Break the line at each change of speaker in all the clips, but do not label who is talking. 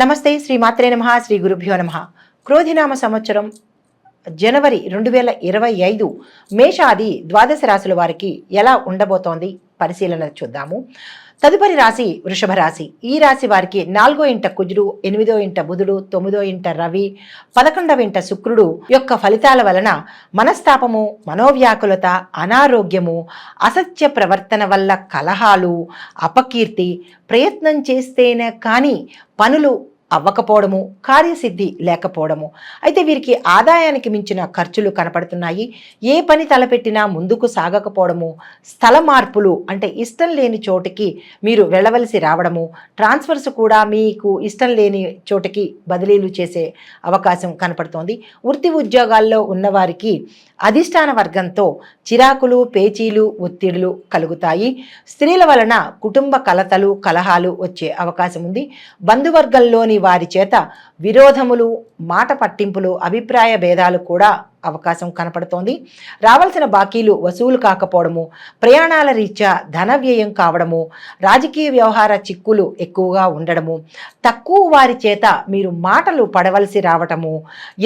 నమస్తే శ్రీ మాత్రే నమ శ్రీ గురుభ్యో నమ. క్రోధినామ సంవత్సరం జనవరి రెండు వేల ఇరవై ఐదు మేషాది ద్వాదశ రాశుల వారికి ఎలా ఉండబోతోంది? పరిశీలన చూద్దాము. తదుపరి రాశి వృషభ రాశి. ఈ రాశి వారికి నాలుగో ఇంట కుజుడు ఎనిమిదో ఇంట బుధుడు తొమ్మిదో ఇంట రవి పదకొండవ ఇంట శుక్రుడు యొక్క ఫలితాల వలన మనస్తాపము మనోవ్యాకులత అనారోగ్యము అసత్య ప్రవర్తన వల్ల కలహాలు అపకీర్తి ప్రయత్నం చేస్తేనే కానీ పనులు అవ్వకపోవడము కార్యసిద్ధి లేకపోవడము. అయితే వీరికి ఆదాయానికి మించిన ఖర్చులు కనపడుతున్నాయి. ఏ పని తలపెట్టినా ముందుకు సాగకపోవడము స్థల మార్పులు అంటే ఇష్టం లేని చోటికి మీరు వెళ్ళవలసి రావడము ట్రాన్స్ఫర్స్ కూడా మీకు ఇష్టం లేని చోటికి బదిలీలు చేసే అవకాశం కనపడుతోంది. వృత్తి ఉద్యోగాల్లో ఉన్నవారికి అధిష్టాన వర్గంతో చిరాకులు పేచీలు ఒత్తిడులు కలుగుతాయి. స్త్రీల వలన కుటుంబ కలతలు కలహాలు వచ్చే అవకాశం ఉంది. బంధువర్గంలోని వారి చేత విరోధములు మాట పట్టింపులు అభిప్రాయ భేదాలు కూడా అవకాశం కనపడుతోంది. రావాల్సిన బాకీలు వసూలు కాకపోవడము ప్రయాణాల రీత్యా ధన వ్యయం కావడము రాజకీయ వ్యవహార చిక్కులు ఎక్కువగా ఉండడము తక్కువ వారి చేత మీరు మాటలు పడవలసి రావటము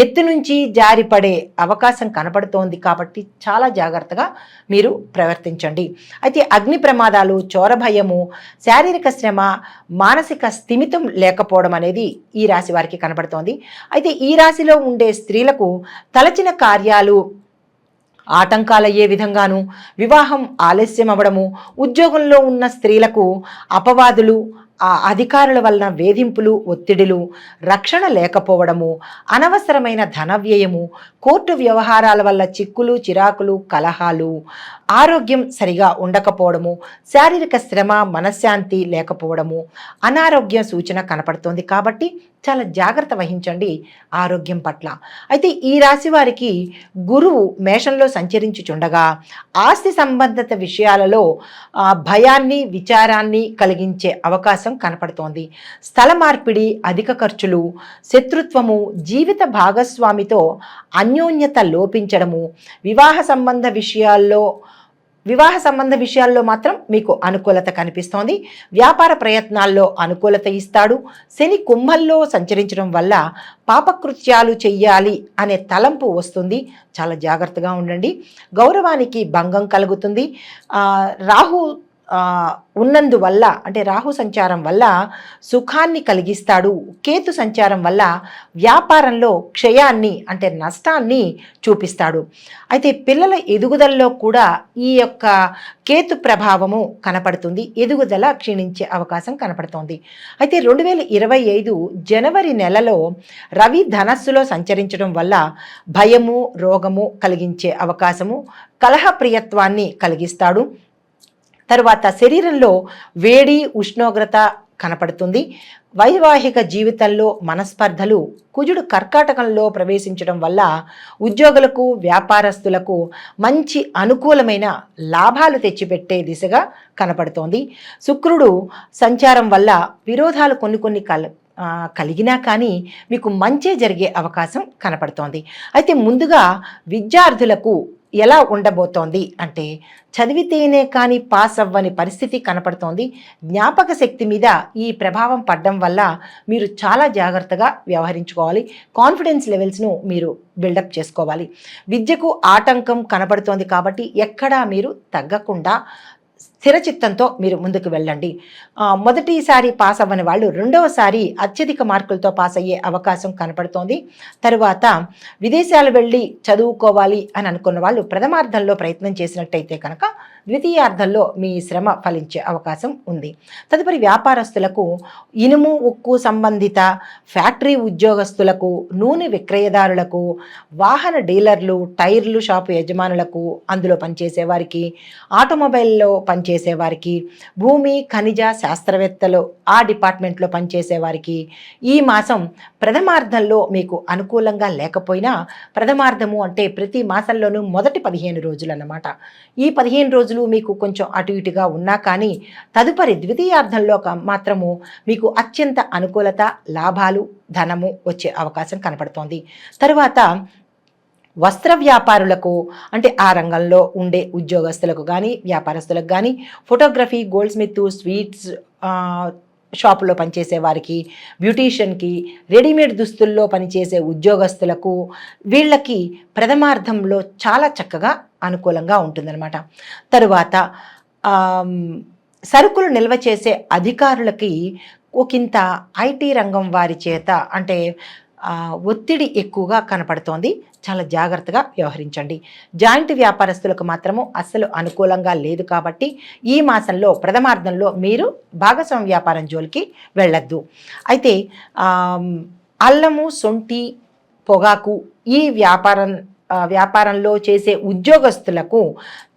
ఎత్తు నుంచి జారిపడే అవకాశం కనపడుతోంది కాబట్టి చాలా జాగ్రత్తగా మీరు ప్రవర్తించండి. అయితే అగ్ని ప్రమాదాలు చోరభయము శారీరక శ్రమ మానసిక స్థిమితం లేకపోవడం అనేది ఈ రాశి వారికి కనపడుతోంది. అయితే ఈ రాశిలో ఉండే స్త్రీలకు తలచిన కార్యాలు ఆటంకాలయ్యే విధంగాను వివాహం ఆలస్యం అవ్వడము ఉద్యోగంలో ఉన్న స్త్రీలకు అపవాదులు ఆ అధికారుల వలన వేధింపులు ఒత్తిడులు రక్షణ లేకపోవడము అనవసరమైన ధన వ్యయము కోర్టు వ్యవహారాల వల్ల చిక్కులు చిరాకులు కలహాలు ఆరోగ్యం సరిగా ఉండకపోవడము శారీరక శ్రమ మనశ్శాంతి లేకపోవడము అనారోగ్య సూచన కనపడుతోంది కాబట్టి చాలా జాగ్రత్త వహించండి ఆరోగ్యం పట్ల. అయితే ఈ రాశి వారికి గురువు మేషంలో సంచరించుచుండగా ఆస్తి సంబంధిత విషయాలలో భయాన్ని విచారాన్ని కలిగించే అవకాశం కనపడుతోంది. స్థల మార్పిడి అధిక ఖర్చులు శత్రుత్వము జీవిత భాగస్వామితో అన్యోన్యత లోపించడము వివాహ సంబంధ విషయాల్లో వివాహ సంబంధ విషయాల్లో మాత్రం మీకు అనుకూలత కనిపిస్తోంది. వ్యాపార ప్రయత్నాల్లో అనుకూలత ఇస్తాడు. శని కుంభంలో సంచరించడం వల్ల పాపకృత్యాలు చెయ్యాలి అనే తలంపు వస్తుంది. చాలా జాగ్రత్తగా ఉండండి. గౌరవానికి భంగం కలుగుతుంది. రాహు ఉన్నందువల్ల అంటే రాహు సంచారం వల్ల సుఖాన్ని కలిగిస్తాడు. కేతు సంచారం వల్ల వ్యాపారంలో క్షయాన్ని అంటే నష్టాన్ని చూపిస్తాడు. అయితే పిల్లల ఎదుగుదలలో కూడా ఈ యొక్క కేతు ప్రభావము కనపడుతుంది. ఎదుగుదల క్షీణించే అవకాశం కనపడుతోంది. అయితే రెండు వేల ఇరవై ఐదు జనవరి నెలలో రవి ధనస్సులో సంచరించడం వల్ల భయము రోగము కలిగించే అవకాశము కలహప్రియత్వాన్ని కలిగిస్తాడు. తరువాత శరీరంలో వేడి ఉష్ణోగ్రత కనపడుతుంది. వైవాహిక జీవితంలో మనస్పర్ధలు కుజుడు కర్కాటకంలో ప్రవేశించడం వల్ల ఉద్యోగులకు వ్యాపారస్తులకు మంచి అనుకూలమైన లాభాలు తెచ్చిపెట్టే దిశగా కనపడుతోంది. శుక్రుడు సంచారం వల్ల విరోధాలు కొన్ని కొన్ని కల కలిగినా కానీ మీకు మంచే జరిగే అవకాశం కనపడుతోంది. అయితే ముందుగా విద్యార్థులకు ఎలా ఉండబోతోంది అంటే చదివితేనే కానీ పాస్ అవ్వని పరిస్థితి కనపడుతోంది. జ్ఞాపక శక్తి మీద ఈ ప్రభావం పడడం వల్ల మీరు చాలా జాగ్రత్తగా వ్యవహరించుకోవాలి. కాన్ఫిడెన్స్ లెవెల్స్ను మీరు బిల్డప్ చేసుకోవాలి. విద్యకు ఆటంకం కనపడుతోంది కాబట్టి ఎక్కడా మీరు తగ్గకుండా స్థిరచిత్తంతో మీరు ముందుకు వెళ్ళండి. మొదటిసారి పాస్ అవ్వని వాళ్ళు రెండవసారి అత్యధిక మార్కులతో పాస్ అయ్యే అవకాశం కనపడుతోంది. తరువాత విదేశాలు వెళ్ళి చదువుకోవాలి అని అనుకున్న వాళ్ళు ప్రథమార్థంలో ప్రయత్నం చేసినట్టయితే కనుక ద్వితీయార్థంలో మీ శ్రమ ఫలించే అవకాశం ఉంది. తదుపరి వ్యాపారస్తులకు ఇనుము ఉక్కు సంబంధిత ఫ్యాక్టరీ ఉద్యోగస్తులకు నూనె విక్రయదారులకు వాహన డీలర్లు టైర్లు షాపు యజమానులకు అందులో పనిచేసే వారికి ఆటోమొబైల్లో పనిచేసే వారికి భూమి ఖనిజ శాస్త్రవేత్తలు ఆ డిపార్ట్మెంట్లో పనిచేసే వారికి ఈ మాసం ప్రథమార్థంలో మీకు అనుకూలంగా లేకపోయినా ప్రథమార్థము అంటే ప్రతి మాసంలోనూ మొదటి పదిహేను రోజులు అన్నమాట ఈ పదిహేను రోజులు మీకు కొంచెం అటు ఇటుగా ఉన్నా కానీ తదుపరి ద్వితీయార్థంలో మాత్రము మీకు అత్యంత అనుకూలత లాభాలు ధనము వచ్చే అవకాశం కనపడుతోంది. తరువాత వస్త్ర వ్యాపారులకు అంటే ఆ రంగంలో ఉండే ఉద్యోగస్తులకు కానీ వ్యాపారస్తులకు కానీ ఫోటోగ్రఫీ గోల్డ్ స్మిత్ స్వీట్స్ షాపులో పనిచేసే వారికి బ్యూటీషియన్కి రెడీమేడ్ దుస్తుల్లో పనిచేసే ఉద్యోగస్తులకు వీళ్ళకి ప్రథమార్థంలో చాలా చక్కగా అనుకూలంగా ఉంటుందన్నమాట. తరువాత సరుకులు నిల్వ చేసే అధికారులకి ఒకంత ఐటీ రంగం వారి చేత అంటే ఒత్తిడి ఎక్కువగా కనపడుతోంది. చాలా జాగ్రత్తగా వ్యవహరించండి. జాయింట్ వ్యాపారస్తులకు మాత్రము అస్సలు అనుకూలంగా లేదు కాబట్టి ఈ మాసంలో ప్రథమార్థంలో మీరు భాగస్వామ్య వ్యాపారం జోలికి వెళ్ళొద్దు. అయితే అల్లము సొంటి పొగాకు ఈ వ్యాపారం వ్యాపారంలో చేసే ఉద్యోగస్తులకు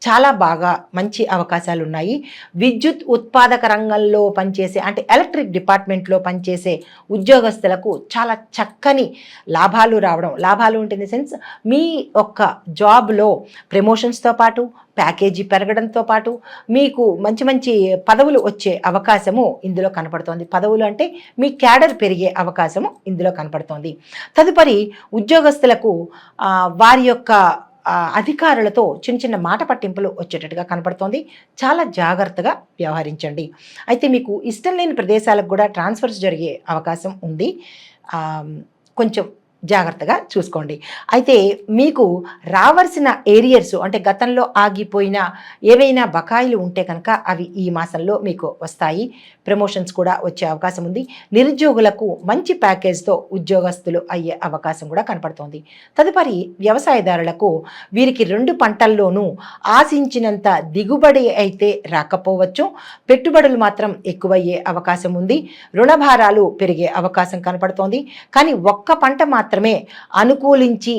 చాలా బాగా మంచి అవకాశాలు ఉన్నాయి విద్యుత్ ఉత్పాదక రంగంలో పనిచేసే అంటే ఎలక్ట్రిక్ డిపార్ట్మెంట్లో పనిచేసే ఉద్యోగస్తులకు చాలా చక్కని లాభాలు రావడం లాభాలు ఉంటుంది సెన్స్ మీ యొక్క జాబ్లో ప్రమోషన్స్తో పాటు ప్యాకేజీ పెరగడంతో పాటు మీకు మంచి మంచి పదవులు వచ్చే అవకాశము ఇందులో కనపడుతోంది. పదవులు అంటే మీ క్యాడర్ పెరిగే అవకాశము ఇందులో కనపడుతోంది. తదుపరి ఉద్యోగస్తులకు వారి యొక్క అధికారులతో చిన్న చిన్న మాట పట్టింపులు వచ్చేటట్టుగా కనపడుతోంది. చాలా జాగ్రత్తగా వ్యవహరించండి. అయితే మీకు ఇష్టం లేని ప్రదేశాలకు కూడా ట్రాన్స్ఫర్స్ జరిగే అవకాశం ఉంది. కొంచెం జాగ్రత్తగా చూసుకోండి. అయితే మీకు రావాల్సిన ఏరియర్స్ అంటే గతంలో ఆగిపోయిన ఏవైనా బకాయిలు ఉంటే కనుక అవి ఈ మాసంలో మీకు వస్తాయి. ప్రమోషన్స్ కూడా వచ్చే అవకాశం ఉంది. నిరుద్యోగులకు మంచి ప్యాకేజ్తో ఉద్యోగస్తులు అయ్యే అవకాశం కూడా కనపడుతోంది. తదుపరి వ్యవసాయదారులకు వీరికి రెండు పంటల్లోనూ ఆశించినంత దిగుబడి అయితే రాకపోవచ్చు. పెట్టుబడులు మాత్రం ఎక్కువయ్యే అవకాశం ఉంది. రుణభారాలు పెరిగే అవకాశం కనపడుతోంది. కానీ ఒక్క పంట మాత్రం మాత్రమే అనుకూలించి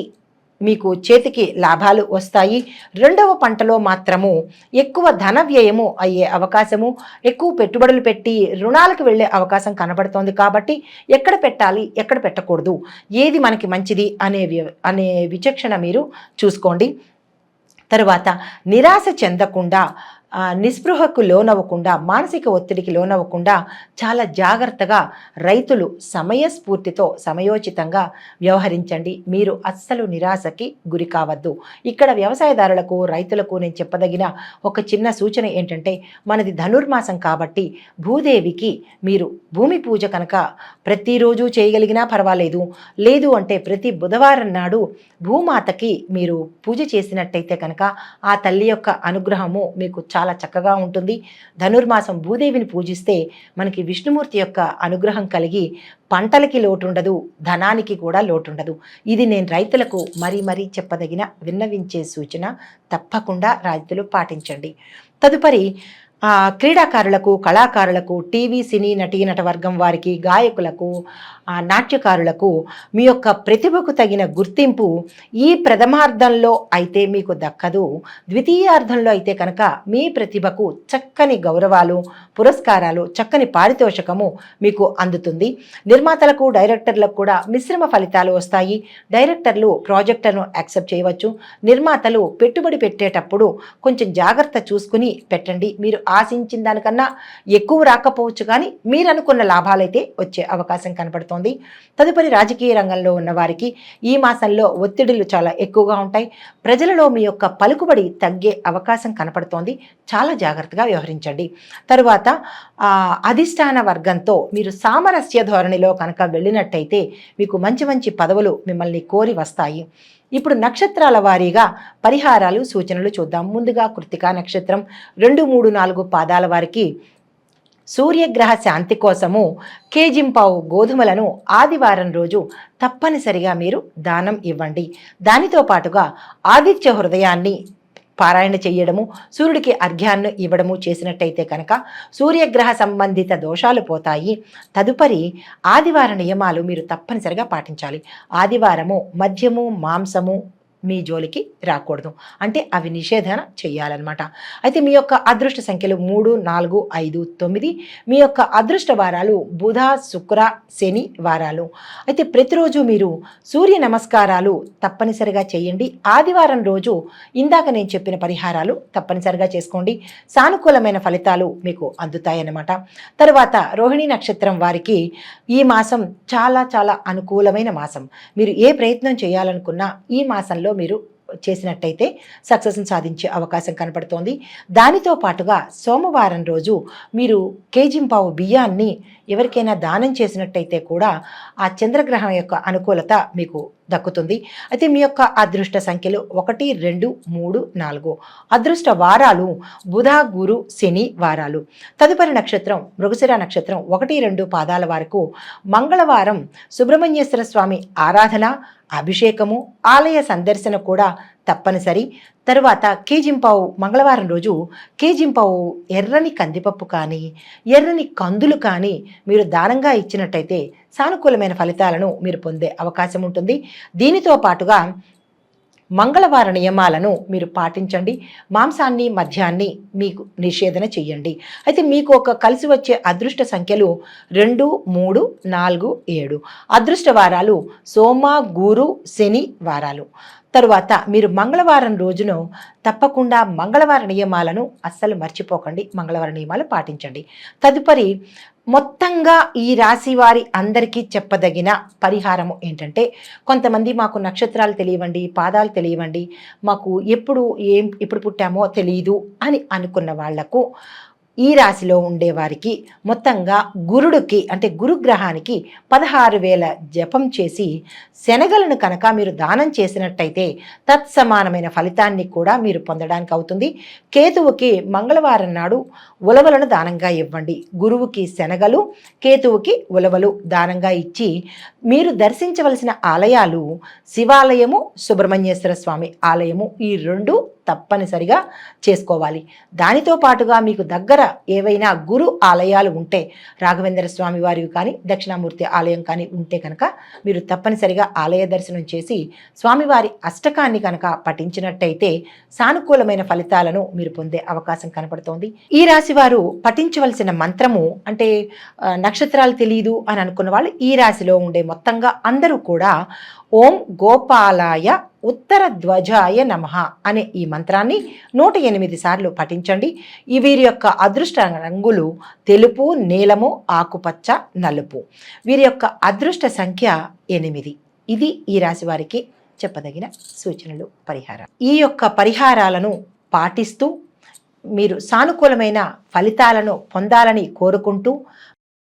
మీకు చేతికి లాభాలు వస్తాయి. రెండవ పంటలో మాత్రము ఎక్కువ ధన వ్యయము అయ్యే అవకాశము ఎక్కువ పెట్టుబడులు పెట్టి రుణాలకు వెళ్ళే అవకాశం కనబడుతోంది కాబట్టి ఎక్కడ పెట్టాలి ఎక్కడ పెట్టకూడదు ఏది మనకి మంచిది అనే వ్య- అనే విచక్షణ మీరు చూసుకోండి. తరువాత నిరాశ చెందకుండా నిస్పృహకు లోనవ్వకుండా మానసిక ఒత్తిడికి లోనవ్వకుండా చాలా జాగ్రత్తగా రైతులు సమయస్ఫూర్తితో సమయోచితంగా వ్యవహరించండి. మీరు అస్సలు నిరాశకి గురి కావద్దు. ఇక్కడ వ్యవసాయదారులకు రైతులకు నేను చెప్పదగిన ఒక చిన్న సూచన ఏంటంటే మనది ధనుర్మాసం కాబట్టి భూదేవికి మీరు భూమి పూజ కనుక ప్రతిరోజు చేయగలిగినా పర్వాలేదు. లేదు అంటే ప్రతి బుధవారం నాడు భూమాతకి మీరు పూజ చేసినట్టయితే కనుక ఆ తల్లి యొక్క అనుగ్రహము మీకు చాలా చాలా చక్కగా ఉంటుంది. ధనుర్మాసం భూదేవిని పూజిస్తే మనకి విష్ణుమూర్తి యొక్క అనుగ్రహం కలిగి పంటలకి లోటుండదు ధనానికి కూడా లోటుండదు. ఇది నేను రైతులకు మరీ మరీ చెప్పదగిన విన్నవించే సూచన. తప్పకుండా రైతులు పాటించండి. తదుపరి క్రీడాకారులకు కళాకారులకు టీవీ సినీ నటీనట వర్గం వారికి గాయకులకు నాట్యకారులకు మీ యొక్క ప్రతిభకు తగిన గుర్తింపు ఈ ప్రథమార్థంలో అయితే మీకు దక్కదు. ద్వితీయార్థంలో అయితే కనుక మీ ప్రతిభకు చక్కని గౌరవాలు పురస్కారాలు చక్కని పారితోషకము మీకు అందుతుంది. నిర్మాతలకు డైరెక్టర్లకు కూడా మిశ్రమ ఫలితాలు వస్తాయి. డైరెక్టర్లు ప్రాజెక్టును యాక్సెప్ట్ చేయవచ్చు. నిర్మాతలు పెట్టుబడి పెట్టేటప్పుడు కొంచెం జాగ్రత్త చూసుకుని పెట్టండి. మీరు ఆశించిన దానికన్నా ఎక్కువ రాకపోవచ్చు కానీ మీరు అనుకున్న లాభాలైతే వచ్చే అవకాశం కనపడుతోంది. తదుపరి రాజకీయ రంగంలో ఉన్న వారికి ఈ మాసంలో ఒత్తిడులు చాలా ఎక్కువగా ఉంటాయి. ప్రజలలో మీ యొక్క పలుకుబడి తగ్గే అవకాశం కనపడుతోంది. చాలా జాగ్రత్తగా వ్యవహరించండి. తరువాత అధిష్టాన వర్గంతో మీరు సామరస్య ధోరణిలో కనుక వెళ్ళినట్టయితే మీకు మంచి మంచి పదవులు మిమ్మల్ని కోరి వస్తాయి. ఇప్పుడు నక్షత్రాల వారీగా పరిహారాలు సూచనలు చూద్దాం. ముందుగా కృతికా నక్షత్రం. రెండు మూడు నాలుగు పాదాల వారికి సూర్యగ్రహ శాంతి కోసము కేజింపావు గోధుమలను ఆదివారం రోజు తప్పనిసరిగా మీరు దానం ఇవ్వండి. దానితో పాటుగా ఆదిత్య హృదయాన్ని పారాయణ చేయడము సూర్యుడికి అర్ఘ్యాన్ని ఇవ్వడము చేసినట్టయితే కనుక సూర్యగ్రహ సంబంధిత దోషాలు పోతాయి. తదుపరి ఆదివార నియమాలు మీరు తప్పనిసరిగా పాటించాలి. ఆదివారము మద్యము మాంసము మీ జోలికి రాకూడదు. అంటే అవి నిషేధన చేయాలన్నమాట అయితే మీ యొక్క అదృష్ట సంఖ్యలు మూడు నాలుగు ఐదు తొమ్మిది మీ యొక్క అదృష్ట వారాలు బుధ శుక్ర శని వారాలు. అయితే ప్రతిరోజు మీరు సూర్య నమస్కారాలు తప్పనిసరిగా చేయండి. ఆదివారం రోజు ఇందాక నేను చెప్పిన పరిహారాలు తప్పనిసరిగా చేసుకోండి. సానుకూలమైన ఫలితాలు మీకు అందుతాయన్నమాట. తర్వాత రోహిణి నక్షత్రం వారికి ఈ మాసం చాలా చాలా అనుకూలమైన మాసం. మీరు ఏ ప్రయత్నం చేయాలనుకున్నా ఈ మాసంలో మీరు చేసినట్టయితే సక్సెస్ని సాధించే అవకాశం కనపడుతోంది. దానితో పాటుగా సోమవారం రోజు మీరు కేజింపావు బియ్యాన్ని ఎవరికైనా దానం చేసినట్టయితే కూడా ఆ చంద్రగ్రహం యొక్క అనుకూలత మీకు దక్కుతుంది. అయితే మీ యొక్క అదృష్ట సంఖ్యలు ఒకటి రెండు మూడు నాలుగు. అదృష్ట వారాలు బుధ గురు శని వారాలు. తదుపరి నక్షత్రం మృగశిర నక్షత్రం ఒకటి రెండు పాదాల వరకు మంగళవారం సుబ్రహ్మణ్యేశ్వర స్వామి ఆరాధన అభిషేకము ఆలయ సందర్శన కూడా తప్పనిసరి. తరువాత కేజింపావు మంగళవారం రోజు కేజింపావు ఎర్రని కందిపప్పు కానీ ఎర్రని కందులు కానీ మీరు దానంగా ఇచ్చినట్టయితే సానుకూలమైన ఫలితాలను మీరు పొందే అవకాశం ఉంటుంది. దీనితో పాటుగా మంగళవార నియమాలను మీరు పాటించండి. మాంసాన్ని మద్యాన్ని మీకు నిషేధన చెయ్యండి. అయితే మీకు ఒక కలిసి వచ్చే అదృష్ట సంఖ్యలు రెండు మూడు నాలుగు ఏడు. అదృష్ట వారాలు సోమ గురు శని వారాలు. తరువాత మీరు మంగళవారం రోజును తప్పకుండా మంగళవార నియమాలను అస్సలు మర్చిపోకండి. మంగళవార నియమాలు పాటించండి. తదుపరి మొత్తంగా ఈ రాశి వారి అందరికీ చెప్పదగిన పరిహారము ఏంటంటే కొంతమంది మాకు నక్షత్రాలు తెలియవండి పాదాలు తెలియవండి మాకు ఎప్పుడు ఏం ఎప్పుడు పుట్టామో తెలియదు అని అనుకున్న వాళ్ళకు ఈ రాశిలో ఉండేవారికి మొత్తంగా గురుడికి అంటే గురుగ్రహానికి పదహారు వేల జపం చేసి శనగలను కనుక మీరు దానం చేసినట్టయితే తత్సమానమైన ఫలితాన్ని కూడా మీరు పొందడానికి అవుతుంది. కేతువుకి మంగళవారం నాడు ఉలవలను దానంగా ఇవ్వండి. గురువుకి శనగలు కేతువుకి ఉలవలు దానంగా ఇచ్చి మీరు దర్శించవలసిన ఆలయాలు శివాలయము సుబ్రహ్మణ్యేశ్వర స్వామి ఆలయము ఈ రెండు తప్పనిసరిగా చేసుకోవాలి. దానితో పాటుగా మీకు దగ్గర ఏవైనా గురు ఆలయాలు ఉంటే రాఘవేంద్ర స్వామి వారివి కానీ దక్షిణామూర్తి ఆలయం కానీ ఉంటే కనుక మీరు తప్పనిసరిగా ఆలయ దర్శనం చేసి స్వామివారి అష్టకాన్ని కనుక పఠించినట్టయితే సానుకూలమైన ఫలితాలను మీరు పొందే అవకాశం కనపడుతోంది. ఈ రాశి వారు పఠించవలసిన మంత్రము అంటే నక్షత్రాలు తెలియదు అని అనుకున్న వాళ్ళు ఈ రాశిలో ఉండే మొత్తంగా అందరూ కూడా ఓం గోపాలాయ ఉత్తర ధ్వజాయ నమ అనే ఈ మంత్రాన్ని నూట ఎనిమిది సార్లు పఠించండి. ఈ వీరి యొక్క అదృష్ట రంగులు తెలుపు నీలము ఆకుపచ్చ నలుపు. వీరి యొక్క అదృష్ట సంఖ్య ఎనిమిది. ఇది ఈ రాశి వారికి చెప్పదగిన సూచనలు పరిహారం. ఈ యొక్క పరిహారాలను పాటిస్తూ మీరు సానుకూలమైన ఫలితాలను పొందాలని కోరుకుంటూ